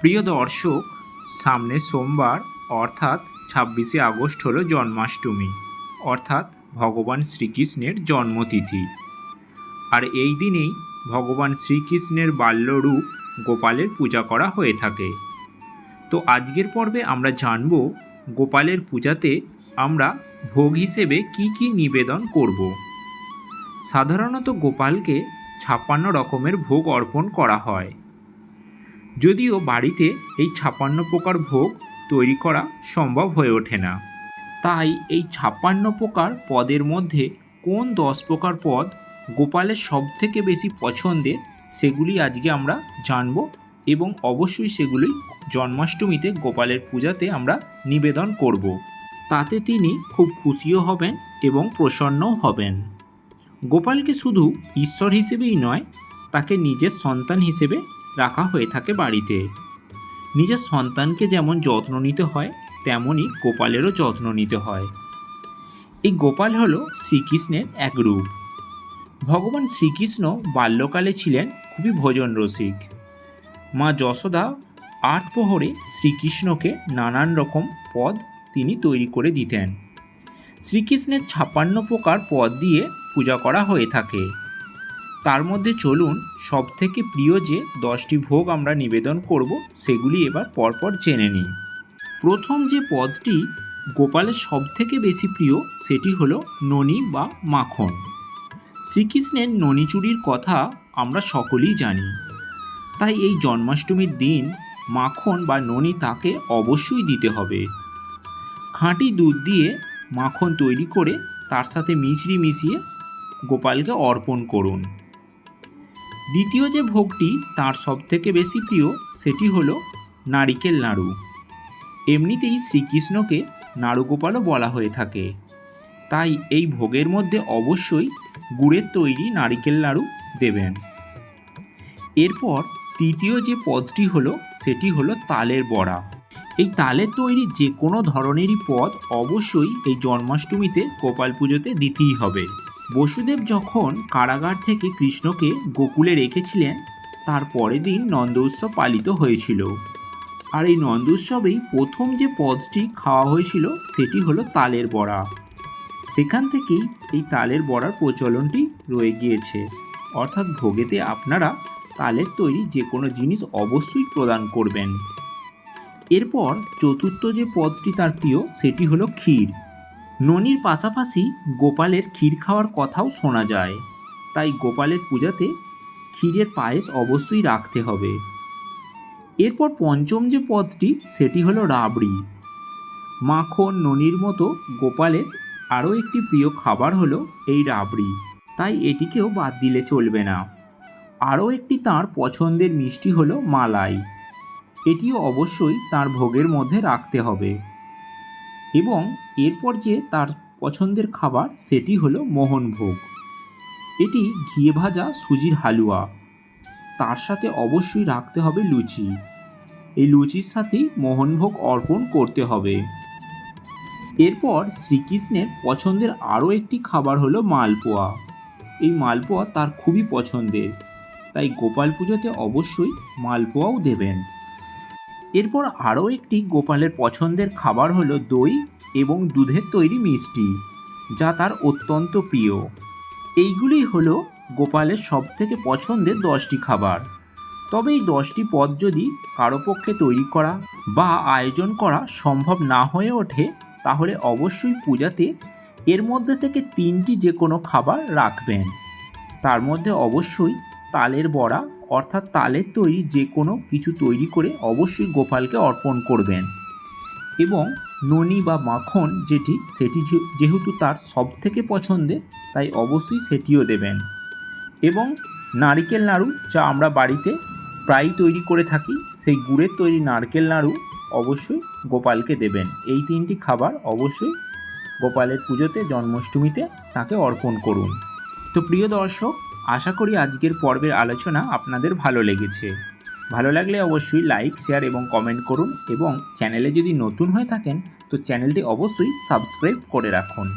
প্রিয় দর্শক, সামনে সোমবার, অর্থাৎ ছাব্বিশে আগস্ট হলো জন্মাষ্টমী, অর্থাৎ ভগবান শ্রীকৃষ্ণের জন্মতিথি। আর এই দিনেই ভগবান শ্রীকৃষ্ণের বাল্যরূপ গোপালের পূজা করা হয়ে থাকে। তো আজকের পর্বে আমরা জানব গোপালের পূজাতে আমরা ভোগ হিসেবে কি কি নিবেদন করব। সাধারণত গোপালকে ছাপ্পান্ন রকমের ভোগ অর্পণ করা হয়। যদিও বাড়িতে এই ছাপ্পান্ন প্রকার ভোগ তৈরি করা সম্ভব হয়ে ওঠে না। তাই এই ছাপ্পান্ন প্রকার পদের মধ্যে কোন দশ প্রকার পদ গোপালের সবথেকে বেশি পছন্দের সেগুলি আজকে আমরা জানব এবং অবশ্যই সেগুলি জন্মাষ্টমীতে গোপালের পূজাতে আমরা নিবেদন করব। তাতে তিনি খুব খুশিও হবেন এবং প্রসন্নও হবেন। গোপালকে শুধু ঈশ্বর হিসেবেই নয়, তাকে নিজের সন্তান হিসেবে রাখা হয়ে থাকে বাড়িতে। নিজের সন্তানকে যেমন যত্ন নিতে হয়, তেমনই গোপালেরও যত্ন নিতে হয়। এই গোপাল হল শ্রীকৃষ্ণের এক রূপ। ভগবান শ্রীকৃষ্ণ বাল্যকালে ছিলেন খুবই ভোজন রসিক মা যশোদা আট প্রহরে শ্রীকৃষ্ণকে নানান রকম পদ তিনি তৈরি করে দিতেন। শ্রীকৃষ্ণের ছাপ্পান্ন প্রকার পদ দিয়ে পূজা করা হয়ে থাকে। তার মধ্যে চলুন সবথেকে প্রিয় যে দশটি ভোগ আমরা নিবেদন করব, সেগুলি এবার পরপর জেনে নিই। প্রথম যে পদটি গোপালের সবথেকে বেশি প্রিয়, সেটি হলো ননি বা মাখন। শ্রীকৃষ্ণের ননি চুরির কথা আমরা সকলেই জানি। তাই এই জন্মাষ্টমীর দিন মাখন বা ননি তাকে অবশ্যই দিতে হবে। খাঁটি দুধ দিয়ে মাখন তৈরি করে তার সাথে মিছরি মিশিয়ে গোপালকে অর্পণ করুন। দ্বিতীয় যে ভোগটি তার সবথেকে বেশি প্রিয় সেটি হলো নারিকেল নাড়ু। এমনিতেই শ্রীকৃষ্ণকে নাড়ুগোপালও বলা হয়ে থাকে। তাই এই ভোগের মধ্যে অবশ্যই গুড়ের তৈরি নারিকেল নাড়ু দেবেন। এরপর তৃতীয় যে পদটি হলো সেটি হলো তালের বড়া। এই তালের তৈরি যে কোনো ধরনেরই পদ অবশ্যই এই জন্মাষ্টমীতে গোপাল পুজোতে দিতেই হবে। বসুদেব যখন কারাগার থেকে কৃষ্ণকে গোকুলে রেখেছিলেন, তার পরের দিন নন্দ উৎসব পালিত হয়েছিল। আর এই নন্দ উৎসবেই প্রথম যে পদটি খাওয়া হয়েছিল, সেটি হলো তালের বড়া। সেখান থেকেই এই তালের বড়ার প্রচলনটি রয়ে গিয়েছে। অর্থাৎ ভোগেতে আপনারা তালের তৈরি যে কোনো জিনিস অবশ্যই প্রদান করবেন। এরপর চতুর্থ যে পদটি তার প্রিয়, সেটি হলো ক্ষীর। ননির পাশাপাশি গোপালের ক্ষীর খাওয়ার কথাও শোনা যায়। তাই গোপালের পূজাতে ক্ষীরের পায়েস অবশ্যই রাখতে হবে। এরপর পঞ্চম যে পদটি, সেটি হলো রাবড়ি। মাখন, ননির মতো গোপালের আরও একটি প্রিয় খাবার হলো এই রাবড়ি। তাই এটিকেও বাদ দিলে চলবে না। আরও একটি তার পছন্দের মিষ্টি হলো মালাই। এটিও অবশ্যই তার ভোগের মধ্যে রাখতে হবে। এবং এরপর যে তার পছন্দের খাবার সেটি হলো মোহনভোগ এটি ঘিয়ে ভাজা সুজির হালুয়া। তার সাথে অবশ্যই রাখতে হবে লুচি। এই লুচির সাথেই মোহনভোগ অর্পণ করতে হবে। এরপর শ্রীকৃষ্ণের পছন্দের আরও একটি খাবার হলো মালপোয়া। এই মালপোয়া তার খুবই পছন্দের, তাই গোপাল পুজোতে অবশ্যই মালপোয়াও দেবেন। এরপর আরও একটি গোপালের পছন্দের খাবার হলো দই এবং দুধের তৈরি মিষ্টি, যা তার অত্যন্ত প্রিয়। এইগুলি হলো গোপালের সবথেকে পছন্দের দশটি খাবার। তবে এই দশটি পদ যদি কারও পক্ষে তৈরি করা বা আয়োজন করা সম্ভব না হয়ে ওঠে, তাহলে অবশ্যই পূজাতে এর মধ্যে থেকে তিনটি যে কোনো খাবার রাখবেন। তার মধ্যে অবশ্যই তালের বড়া অর্থাৎ তালের তৈরি যে কোনো কিছু তৈরি করে অবশ্যই গোপালকে অর্পণ করবেন। এবং ননি বা মাখন যেটি, সেটি যেহেতু তার সব থেকে পছন্দের তাই অবশ্যই সেটিও দেবেন। এবং নারকেল নাড়ু যা আমরা বাড়িতে প্রায়ই তৈরি করে থাকি, সেই গুড়ের তৈরি নারকেল নাড়ু অবশ্যই গোপালকে দেবেন। এই তিনটি খাবার অবশ্যই গোপালের পুজোতে, জন্মাষ্টমীতে তাকে অর্পণ করুন। তো প্রিয় দর্শক আশা করি আজকের পর্বের আলোচনা আপনাদের ভালো লেগেছে। ভালো লাগলে অবশ্যই লাইক, শেয়ার এবং কমেন্ট করুন এবং চ্যানেলে যদি নতুন হয়ে থাকেন, তো চ্যানেলটি অবশ্যই সাবস্ক্রাইব করে রাখুন।